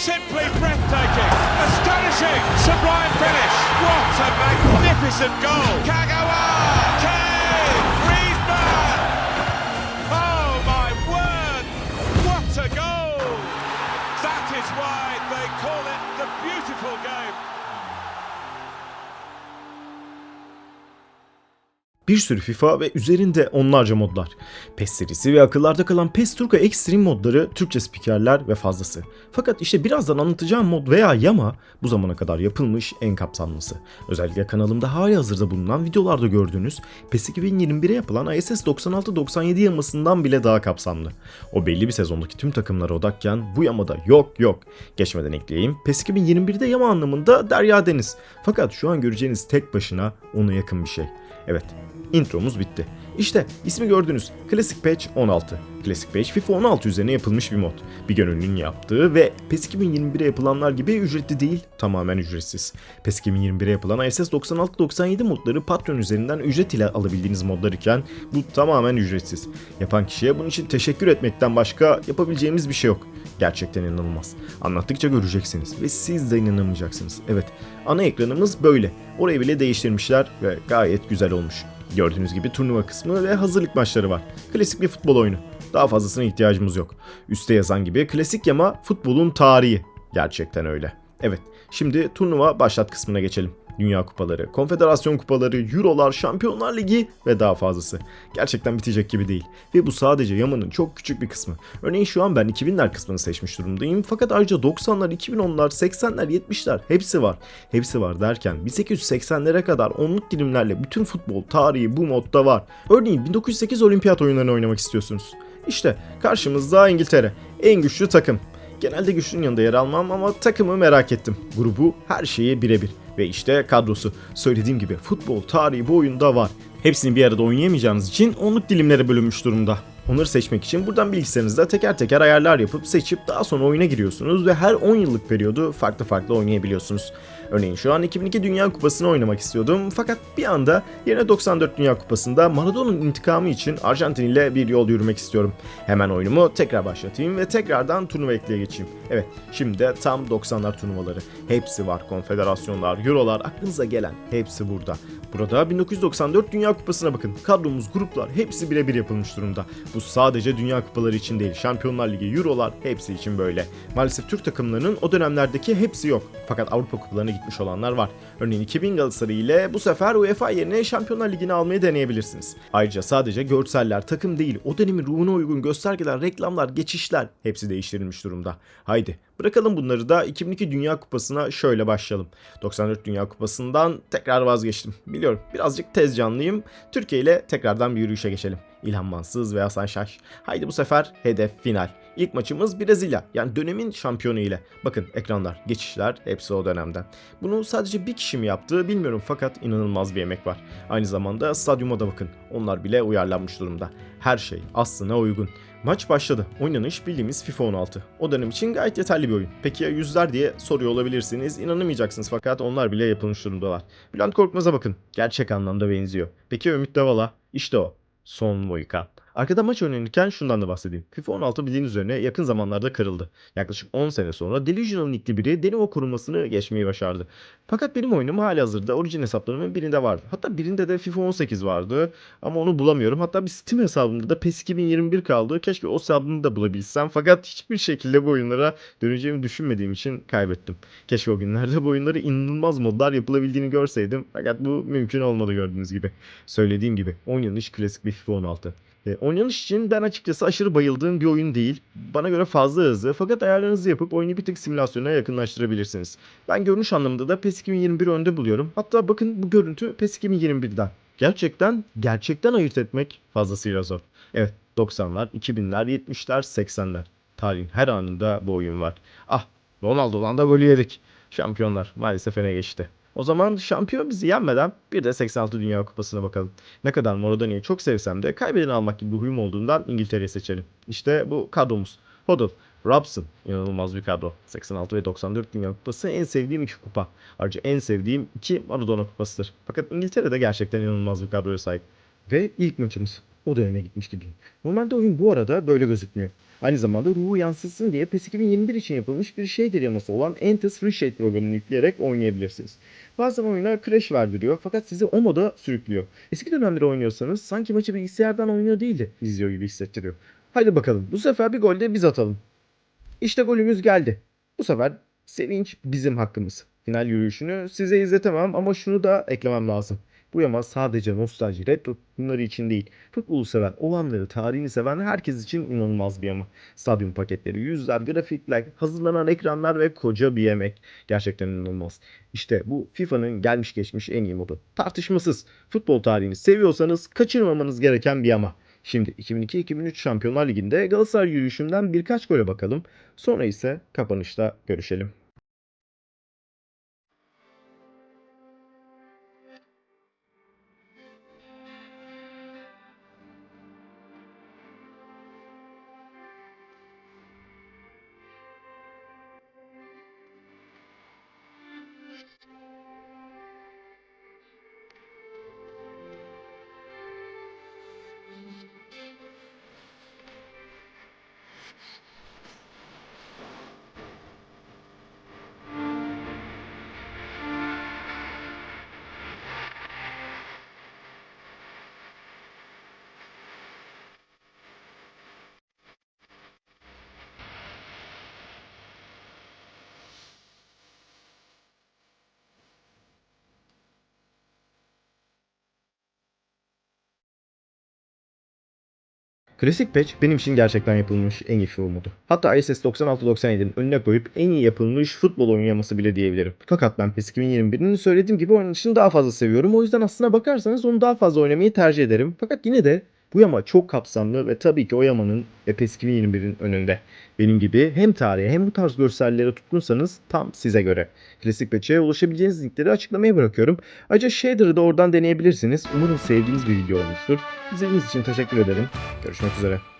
simply breathtaking, astonishing, sublime finish. What a magnificent goal! Kagawa, Bir sürü FIFA ve üzerinde onlarca modlar. PES serisi ve akıllarda kalan PES Turbo Extreme modları Türkçe spikerler ve fazlası. Fakat işte birazdan anlatacağım mod veya yama bu zamana kadar yapılmış en kapsamlısı. Özellikle kanalımda hali hazırda bulunan videolarda gördüğünüz PES 2021'e yapılan ISS 96-97 yamasından bile daha kapsamlı. O belli bir sezondaki tüm takımlara odakken bu yamada yok yok. Geçmeden ekleyeyim PES 2021'de yama anlamında Derya Deniz. Fakat şu an göreceğiniz tek başına ona yakın bir şey. Evet, intromuz bitti. İşte ismi gördünüz. Classic Patch 16. Classic Patch FIFA 16 üzerine yapılmış bir mod. Bir gönüllünün yaptığı ve PES 2021'e yapılanlar gibi ücretli değil, tamamen ücretsiz. PES 2021'e yapılan ISS 96-97 modları Patreon üzerinden ücret ile alabildiğiniz modlar iken bu tamamen ücretsiz. Yapan kişiye bunun için teşekkür etmekten başka yapabileceğimiz bir şey yok. Gerçekten inanılmaz. Anlattıkça göreceksiniz ve siz de inanamayacaksınız. Evet, ana ekranımız böyle. Orayı bile değiştirmişler ve gayet güzel olmuş. Gördüğünüz gibi turnuva kısmı ve hazırlık maçları var. Klasik bir futbol oyunu. Daha fazlasına ihtiyacımız yok. Üste yazan gibi klasik yama futbolun tarihi. Gerçekten öyle. Evet, şimdi turnuva başlat kısmına geçelim. Dünya kupaları, konfederasyon kupaları, eurolar, şampiyonlar ligi ve daha fazlası. Gerçekten bitecek gibi değil. Ve bu sadece yamanın çok küçük bir kısmı. Örneğin şu an ben 2000'ler kısmını seçmiş durumdayım. Fakat ayrıca 90'lar, 2010'lar, 80'ler, 70'ler hepsi var. Hepsi var derken 1880'lere kadar onluk dilimlerle bütün futbol tarihi bu modda var. Örneğin 1908 olimpiyat oyunlarını oynamak istiyorsunuz. İşte karşımızda İngiltere. En güçlü takım. Genelde güçlünün yanında yer almam ama takımı merak ettim. Grubu her şeyi birebir. Ve işte kadrosu. Söylediğim gibi futbol tarihi bu oyunda var. Hepsini bir arada oynayamayacağınız için onluk dilimlere bölünmüş durumda. Onları seçmek için buradan bilgisayarınızda teker teker ayarlar yapıp seçip daha sonra oyuna giriyorsunuz ve her 10 yıllık periyodu farklı farklı oynayabiliyorsunuz. Örneğin şu an 2002 Dünya Kupası'nı oynamak istiyordum fakat bir anda yerine 94 Dünya Kupası'nda Maradona'nın intikamı için Arjantin ile bir yol yürümek istiyorum. Hemen oyunumu tekrar başlatayım ve tekrardan turnuva ekliğe geçeyim. Evet şimdi de tam 90'lar turnuvaları. Hepsi var konfederasyonlar, eurolar aklınıza gelen hepsi burada. Burada 1994 Dünya Kupası'na bakın. Kadromuz, gruplar hepsi birebir yapılmış durumda. Bu sadece Dünya Kupaları için değil. Şampiyonlar Ligi, Eurolar hepsi için böyle. Maalesef Türk takımlarının o dönemlerdeki hepsi yok. Fakat Avrupa Kupalarına gitmiş olanlar var. Örneğin 2000 Galatasaray ile bu sefer UEFA yerine Şampiyonlar Ligi'ni almayı deneyebilirsiniz. Ayrıca sadece görseller, takım değil, o dönemin ruhuna uygun göstergeler, reklamlar, geçişler hepsi değiştirilmiş durumda. Haydi Bırakalım bunları da 2002 Dünya Kupası'na şöyle başlayalım. 94 Dünya Kupası'ndan tekrar vazgeçtim. Biliyorum birazcık tez canlıyım. Türkiye ile tekrardan bir yürüyüşe geçelim. İlhan Mansız ve Hasan Şaş. Haydi bu sefer hedef final. İlk maçımız Brezilya yani dönemin şampiyonu ile. Bakın ekranlar, geçişler hepsi o dönemden. Bunu sadece bir kişi mi yaptı bilmiyorum fakat inanılmaz bir emek var. Aynı zamanda stadyuma da bakın. Onlar bile uyarlanmış durumda. Her şey aslına uygun. Maç başladı. Oynanış bildiğimiz FIFA 16. O dönem için gayet yeterli bir oyun. Peki ya yüzler diye soruyor olabilirsiniz. İnanamayacaksınız fakat onlar bile yapılmış durumdalar. Bülent Korkmaz'a bakın. Gerçek anlamda benziyor. Peki Ümit Davala? İşte o. Son Mohikan. Arkada maç oynanırken şundan da bahsedeyim. FIFA 16 bildiğin üzerine yakın zamanlarda kırıldı. Yaklaşık 10 sene sonra Delusional nickli biri Denuvo korumasını geçmeyi başardı. Fakat benim oyunum hali hazırda orijin hesaplarımın birinde vardı. Hatta birinde de FIFA 18 vardı ama onu bulamıyorum. Hatta bir Steam hesabımda da PES 2021 kaldı. Keşke o hesabını da bulabilsem fakat hiçbir şekilde bu oyunlara döneceğimi düşünmediğim için kaybettim. Keşke o günlerde bu oyunları inanılmaz modlar yapılabildiğini görseydim. Fakat bu mümkün olmadı gördüğünüz gibi. Söylediğim gibi oynanış klasik bir FIFA 16. E, oynanış için ben açıkçası aşırı bayıldığım bir oyun değil. Bana göre fazla hızlı fakat ayarlarınızı yapıp oyunu bir tık simülasyona yakınlaştırabilirsiniz. Ben görünüş anlamında da PES 2021 önde buluyorum. Hatta bakın bu görüntü PES 2021'den. Gerçekten, gerçekten ayırt etmek fazlasıyla zor. Evet 90'lar, 2000'ler, 70'ler, 80'ler. Tarihin her anında bu oyun var. Ah Ronaldo'dan da golü yedik. Şampiyonlar maalesef öne geçti. O zaman şampiyon bizi yenmeden bir de 86 Dünya Kupası'na bakalım. Ne kadar Maradona'yı çok sevsem de kaybedeni almak gibi bir huyum olduğundan İngiltere'yi seçelim. İşte bu kadromuz. Hoddle, Robson inanılmaz bir kadro. 86 ve 94 Dünya Kupası en sevdiğim iki kupa. Ayrıca en sevdiğim iki Maradona kupasıdır. Fakat İngiltere de gerçekten inanılmaz bir kadroya sahip. Ve ilk maçımız. O döneme gitmiş gibi. Normalde oyun bu arada böyle gözükmüyor. Aynı zamanda ruhu yansıtsın diye PES 2021 için yapılmış bir şey yaması olan Entes Free Shade programını yükleyerek oynayabilirsiniz. Bazen oyuna crash verdiriyor fakat sizi o moda sürüklüyor. Eski dönemleri oynuyorsanız sanki maçı bilgisayardan oynuyor değil de izliyor gibi hissettiriyor. Haydi bakalım bu sefer bir gol de biz atalım. İşte golümüz geldi. Bu sefer sevinç bizim hakkımız. Final yürüyüşünü size izletemem ama şunu da eklemem lazım. Bu yama sadece nostalji, retro bunları için değil. Futbolu seven, olanları, tarihini seven herkes için inanılmaz bir yama. Stadyum paketleri, yüzler, grafikler, hazırlanan ekranlar ve koca bir yemek. Gerçekten inanılmaz. İşte bu FIFA'nın gelmiş geçmiş en iyi modu. Tartışmasız. Futbol tarihini seviyorsanız kaçırmamanız gereken bir yama. Şimdi 2002-2003 Şampiyonlar Ligi'nde Galatasaray yürüyüşünden birkaç gole bakalım. Sonra ise kapanışta görüşelim. Klasik patch benim için gerçekten yapılmış en iyi FIFA modu. Hatta ISS 9697'nin önüne koyup en iyi yapılmış futbol oynaması bile diyebilirim. Fakat ben PES 2021'in söylediğim gibi oynanışını daha fazla seviyorum. O yüzden aslına bakarsanız onu daha fazla oynamayı tercih ederim. Fakat yine de bu yama çok kapsamlı ve tabii ki o yamanın ve PES 2021'in önünde. Benim gibi hem tarihe hem bu tarz görsellere tutkunsanız tam size göre. Klasik Patch'e ulaşabileceğiniz linkleri açıklamaya bırakıyorum. Ayrıca Shader'ı da oradan deneyebilirsiniz. Umarım sevdiğiniz bir video olmuştur. İzlediğiniz için teşekkür ederim. Görüşmek üzere.